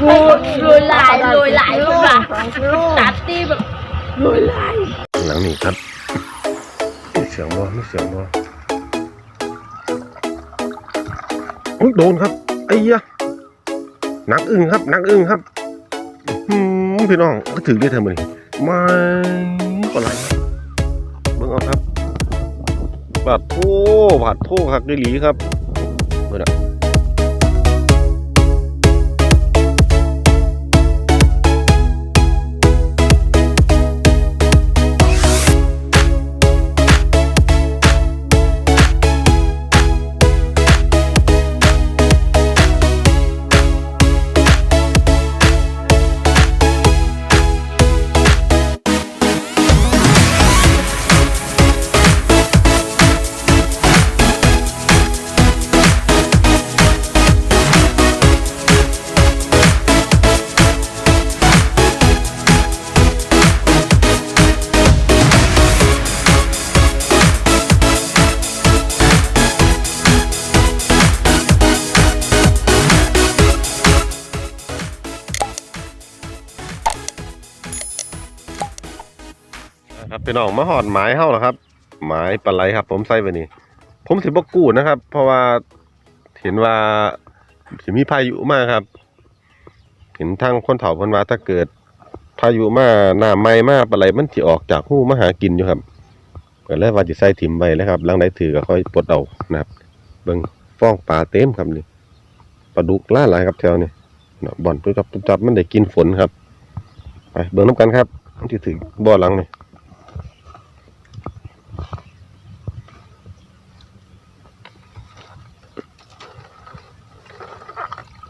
โอ้ยรวยลายรวยลายคุณว่ะตัดตีแบบรวยลายหลังนี้ครับมีเสียงบ่มีเสียงบ่อุ้ยโดนครับไอ้ยะนักอึ้งครับนักอึ้งครับอืมพี่น้องก็ถือได้เท่าไหร่ไม่ก็ไรเบิ่งเอาครับบาดโทบาดโทคักได้หลีครับ พี่น้องมาหอดหมายเฮาแล้วครับ หมายปลาไหลครับ ผมใส่ไปนี่ ผมสิบกู้นะครับ เพราะว่าเห็นว่าสิมีพายุมากครับ เห็นทางคนเฒ่าพนว่าถ้าเกิดพายุมาหน้ำไม้มาปลาไหลมันสิออกจากหู้มาหากินอยู่ครับก็เลยว่าสิใส่ถิ่มไว้แล้วครับหลังใดถือก็ค่อยปลดเอานะครับ เบิ่งฟ้องปลาเต็มครับนี่ปลาดุกหลาหลายครับแถวนี้เนบ่อนตุ๊บจับตุ๊บจับมันได้กินฝนครับไปเบิ่งน้ำกันครับมันสิถึงบ่อหลังนี่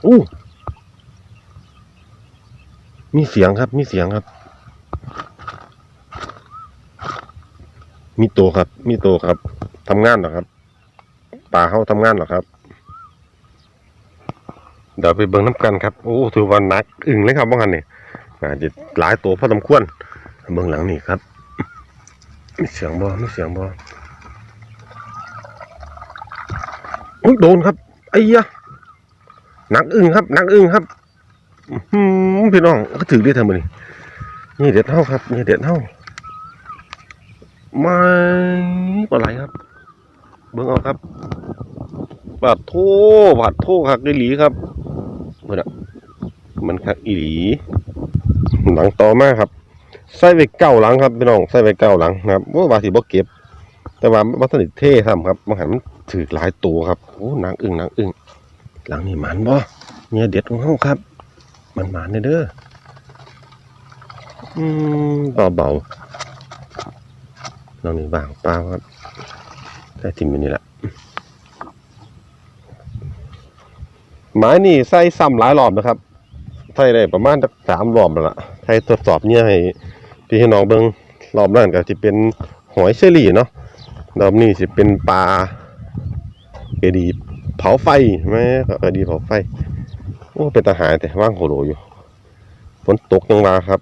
อู้มีเสียงครับ มีเสียงครับ มีตัวครับ มีตัวครับทำงานหรอครับ ป่าเขาทำงานหรอครับ เดี๋ยวไปเบิ่งน้ำกันครับ โอ้ถือว่านัก อึ่งเลยครับว่างันนี่อาจจะหลายตัวพอสมควรเบิ่งหลังนี่ครับ มีเสียงบ่มีเสียงบ่โอ้โดนครับไอ้ยะ นักอึ้งครับนักอึ้งครับอื้อหือพี่น้องก็ถือได้ทำไมนี่นี่เด็ดเท่าครับนี่เด็ดเท่าไม่ปลาไหลครับ เบิ่งเอาครับบาดโทบาดโทคักอีหลีครับเมื่อน่ะมันคักอีหลี หลังต่อมาครับใส่ไว้เก้าหลังครับพี่น้องใส่ไว้เก้าหลังนะครับว่าบาสิบ่เก็บ แต่ว่ามัสนิทเท่ซ้ำครับมันหันมันถือหลายตัวครับโอ้นางอึ้งนางอึ้ง หลังนี่หมันบ่เนี่ยเด็ดของเฮาครับ มันหมันเด้ออืมเบาเบาๆหลังนี่บางเปล่าครับได้ทิมอยู่นี่แหละหมายนี่ใส่ซ้ำหลายรอบนะครับใส่ได้ประมาณสามรอบแล้วล่ะใส่ทดสอบเนี่ยให้พี่ให้น้องเบิ่งรอบนั้นก็สิเป็นหอยเชอรี่เนาะรอบนี้สิเป็นปลาเอดี เผาไฟแม่ก็เออดีเผาไฟโอ้เป็นทหารแต่ว่างโหโหลอยู่ฝนตกยังมาครับ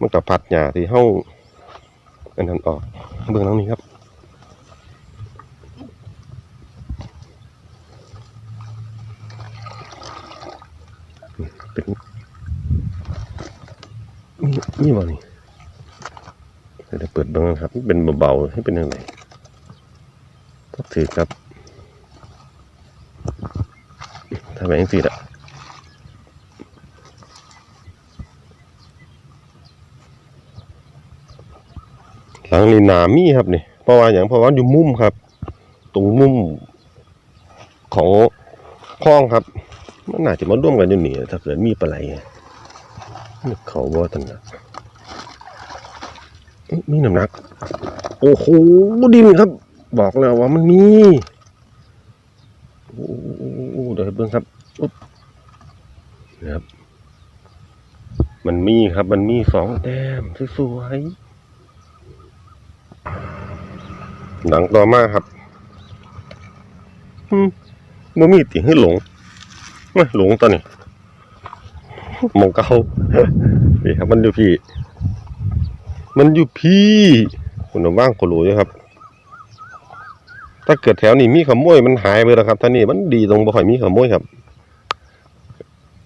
มันกับพัดหญ้าที่เฮ้าอันนั้นออกเบื้องหลังนี้ครับเป็นนี่นี่บ่นี่เดี๋ยวเปิดเบื้องครับเป็นเบาๆให้เป็นยังไงก็ถือครับ ทำแบบนี้สิละหลังนี่หนามีครับนี่เพราะว่าอย่างเพราะว่าอยู่มุมครับ ตรงมุมของคลองครับ มันน่าจะมาร่วมกันอยู่นี่ถ้าเกิดมีปลาไหลนึกเขาว่าตันนะเอ๊ะมีน้ำหนัก โอ้โหดินครับ บอกแล้วว่ามันมี โหเดี๋ยวเบิ่งครับอุ๊บนะครับ มันมีครับ มันมีสองแต้มสวยๆหนังต่อมาครับอืมบ่มีติให้หลงไม่หลงตอนนี้มองเก่านี่ครับ มันอยู่พี่ มันอยู่พี่คุณว่างโคโลอยู่ครับ ถ้าเกิดแถวนี้มีขโมยมันหายไปแล้วครับท่านนี่มันดีตรงบ่ค่อยมีขโมยครับ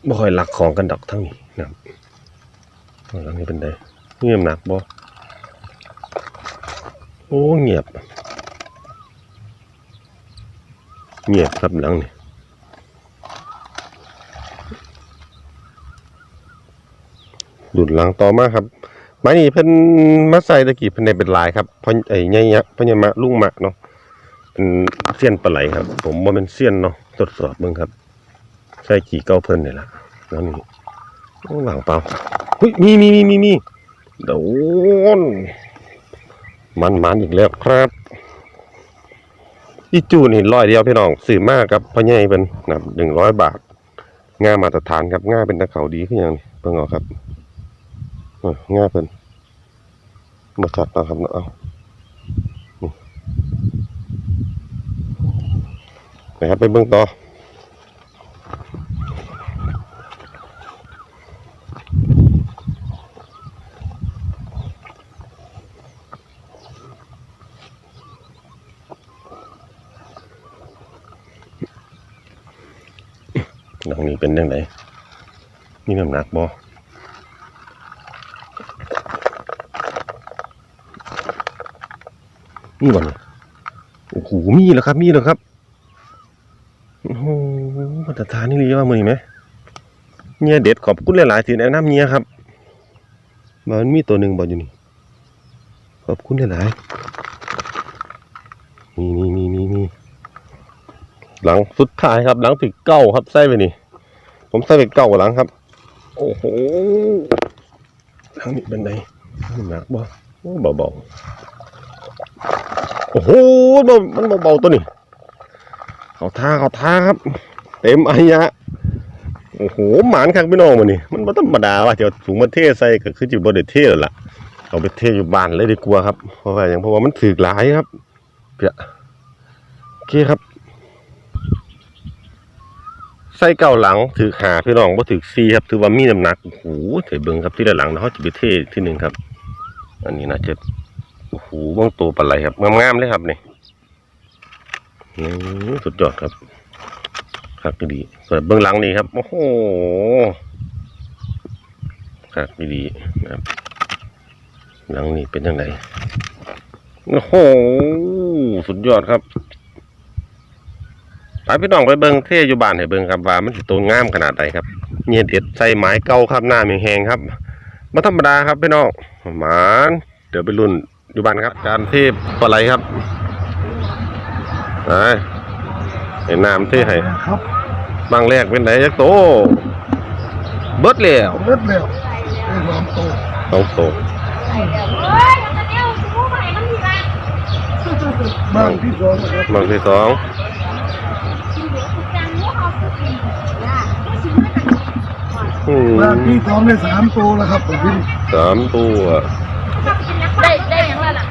บ่ค่อยรักของกันดอกทั้งนี้นะครับหลังนี้เป็นไดเงียบหนักบ่โอ้เงียบ เงียบครับหลังนี่หลุดหลังต่อมาครับไม้นี่เพิ่นมาใส่ตะกี้เพิ่นได้เป็นลายครับพราะไอ้ใหญ่ยักษ์พญามะลุงมะเนาะ เป็นเสี้ยนปลาไหลครับ ผมบ่เป็นเสี้ยนเนาะตรวจสอบเบิ่งครับใส่ขี่เก้าเพิ่นนี่ล่ะแล้วนี่หลังเปล่าเฮ้ยมีมีมีมีมีโดนมันมันอีกแล้วครับอีจูนห็นร้อยเดียวพี่น้องซื้อมากครับพ่อใหญ่เป็นนะหนึ่งร้อยบาทง่ามาตรฐานครับง่าเป็นตะเขาดีขึ้นยังนี่เพิ่งเอาครับง่าเป็นมาจัดเอาครับเอา ไปครับไปเบิ่งต่อหลังนี้เป็นยังไงมีน้ำหนักบ่มีบ่เนี่ยโอ้โหมีแล้วครับ มีแล้วครับ โอ้โหมาตรฐานนี่เลยว่ามือไหมเมียเด็ดขอบคุณหลายๆที่แนะนำเมียครับมันมีตัวหนึ่งบ่อยู่นี่ขอบคุณหลายๆมีมีมีมีมีหลังสุดท้ายครับ หลังถึงเก้าครับใส่ไปนี่ ผมใส่ไปเก้าหลังครับ โอ้โหหลังนี้เป็นไงหนักบ่โอ้เบาๆโอ้โหมันมันเบาๆตัวนี้ เขาท่าเขาท่าครับ เต็มอายะโอ้โหหมานครับพี่น้องมันนี่มันไม่ธรรมดาว่าเดี๋ยวถุงมาเทศใส่ก็คือจิบไดเทแล้วล่ะเอาไปเทศอยู่บ้านเลยดีกว่าครับเพราะว่าอย่างเพราะว่ามันถือหลายครับเปียโอเคครับใส่เก้าหลังถือหาพี่น้องบ่ถือซีครับถือว่ามีน้ำหนักโอ้โหเถยเบิ่งครับที่ด้านหลังเนาะเขาจะไปเทศที่หนึ่งครับ อันนี้น่าจะโอ้โหบ้องตัวปลาไหลครับงามๆเลยครับนี่ สุดยอดครับครับดีเปิดเบื้องหลังนี่ครับ โอ้โหครับดีนะครับ หลังนี่เป็นยังไงโอ้โห สุดยอดครับไปพี่น้องไปเบิ่งเท่อยู่บ้านให้เบิ่งครับว่ามันสิตัวงามขนาดใดครับเนี่ยเด็ดใส่ไม้เก่าครับหน้ามีแหงครับมาธรรมดาครับพี่น้องหมานเดี๋ยวไปรุ่นอยู่บ้านครับ การเทปลาไหลครับ ไปเห็นน้ำเทให้ครับบางแรกเป็นไหนยักษ์โต เบิดแล้วเลือดเร็วไอ้ความโตสองโตเฮ้ยตอนนี้กูไปมันทีละบ้างที่สองนะครับบางที่สองจังว่าเอาสุกินนะก็ชิมมาจากอืมบ้างที่สองได้สามตัวแล้วครับผมพี่สามตัว ได้ได้ยังไงล่ะ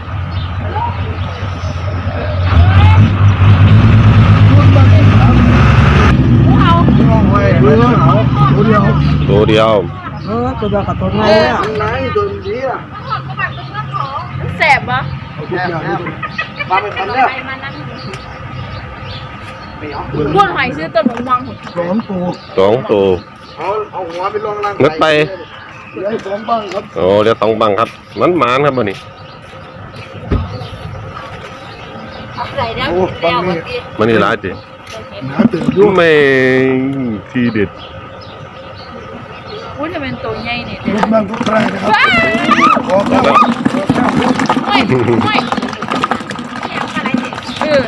บ้างที่สาม กูเอา น้องไว้เรือเอาตัวเดียว ตัวเดียว เออตัวเดียวกับตัวไหนอะไหนตัวนี้อะแสบปะเอาทุกอย่างเลยมาไปคันแล้วมานั่งบ้วนหอยซื้อต้นหมวงหุ่นสองตัวสองตัวเอาเอาหัวไปลงล่างงัดไปเหลือสองบ้างครับโอ้เดี๋ยวสองบังครับมันหมานครับวันนี้อะไรเนี่ยแล้วเมื่อกี้มันนี่ร้ายจิหนาตื่นยุ่งไม่ทีเด็ด กูจะเป็นตัวใหญ่เนี่ยรถบ้างทุกใครนะครับขอครับไม่ไม่อะไรเนี่ยเออ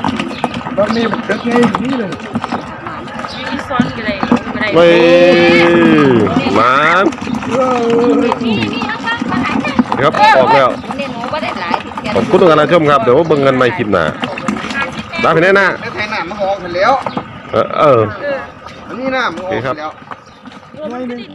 บ้างนี้เด็กไงนี่เลยมีซ้อนกันเลยอะไรไม่หมานเออนี่นี่น้องบ้างมาไหนเนี่ยครับออกแล้วเนี่ยหนูก็ได้หลายทีเดียวขอบคุณทุกการรับชมครับเดี๋ยวเบิ่งกันใหม่คลิปหน้าลาไปแน่หน้าไม่ใช่หน้ามันออกไปแล้วเออเออเอออันนี้หน้ามันออกไปแล้วรวมถึง